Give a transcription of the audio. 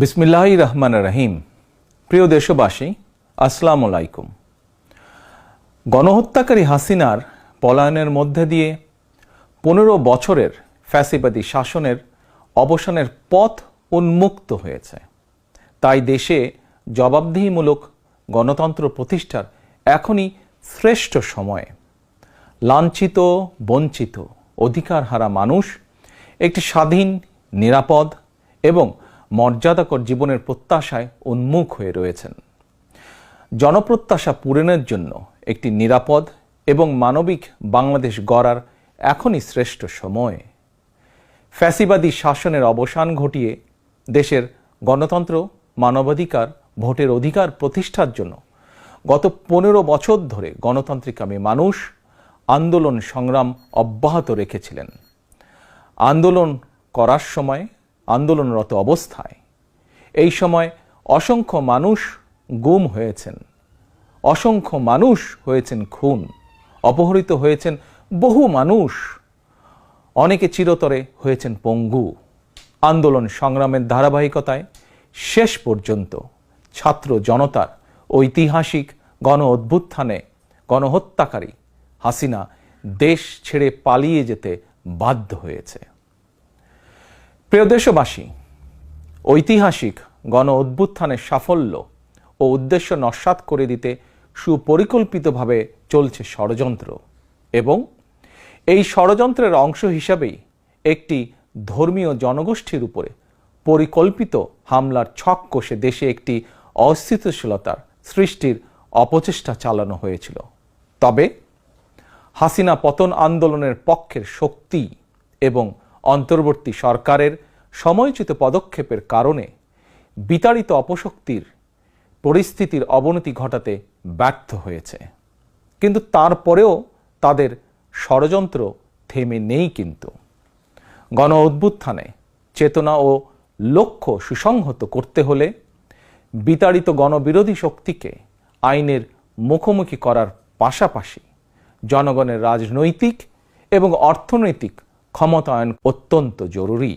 বিসমিল্লাহ রহমান রহিম। প্রিয় দেশবাসী, আসসালামু আলাইকুম। গণহত্যাকারী হাসিনার পলায়নের মধ্যে দিয়ে পনেরো বছরের ফ্যাসিবাদী শাসনের অবসানের পথ উন্মুক্ত হয়েছে। তাই দেশে জবাবদিহিমূলক গণতন্ত্র প্রতিষ্ঠার এখনই শ্রেষ্ঠ সময়। লাঞ্ছিত, বঞ্চিত অধিকার হারা মানুষ একটি স্বাধীন, নিরাপদ এবং মর্যাদাকর জীবনের প্রত্যাশায় উন্মুখ হয়ে রয়েছেন। জনপ্রত্যাশা পূরণের জন্য একটি নিরাপদ এবং মানবিক বাংলাদেশ গড়ার এখনই শ্রেষ্ঠ সময়। ফ্যাসিবাদী শাসনের অবসান ঘটিয়ে দেশের গণতন্ত্র, মানবাধিকার, ভোটের অধিকার প্রতিষ্ঠার জন্য গত পনেরো বছর ধরে গণতান্ত্রিকামী মানুষ আন্দোলন সংগ্রাম অব্যাহত রেখেছিলেন। আন্দোলন করার সময় আন্দোলনরত অবস্থায়। এই সময় অসংখ্য মানুষ গুম হয়েছেন। অসংখ্য মানুষ হয়েছেন খুন। অপহৃত হয়েছেন বহু মানুষ। অনেকে চিরতরে হয়েছেন পঙ্গু। আন্দোলন সংগ্রামের ধারাবাহিকতায় শেষ পর্যন্ত ছাত্র জনতার ঐতিহাসিক গণ অভ্যুত্থানে গণহত্যাকারী হাসিনা দেশ ছেড়ে পালিয়ে যেতে বাধ্য হয়েছে। প্রিয় দেশবাসী, ঐতিহাসিক গণ অভ্যুত্থানের সাফল্য ও উদ্দেশ্য নস্বাত করে দিতে সুপরিকল্পিতভাবে চলছে ষড়যন্ত্র এবং এই ষড়যন্ত্রের অংশ হিসাবেই একটি ধর্মীয় জনগোষ্ঠীর উপরে পরিকল্পিত হামলার ছক কষে দেশে একটি অস্থিতিশীলতার সৃষ্টির অপচেষ্টা চালানো হয়েছিল। তবে হাসিনা পতন আন্দোলনের পক্ষের শক্তি এবং অন্তর্বর্তী সরকারের সময়োচিত পদক্ষেপের কারণে বিতাড়িত অপশক্তির পরিস্থিতির অবনতি ঘটাতে ব্যর্থ হয়েছে। কিন্তু তারপরেও তাদের ষড়যন্ত্র থেমে নেই কিন্তু। গণ অভ্যুত্থানে চেতনা ও লক্ষ্য সুসংহত করতে হলে বিতাড়িত গণবিরোধী শক্তিকে আইনের মুখোমুখি করার পাশাপাশি জনগণের রাজনৈতিক এবং অর্থনৈতিক ক্ষমতায়ন অত্যন্ত জরুরি।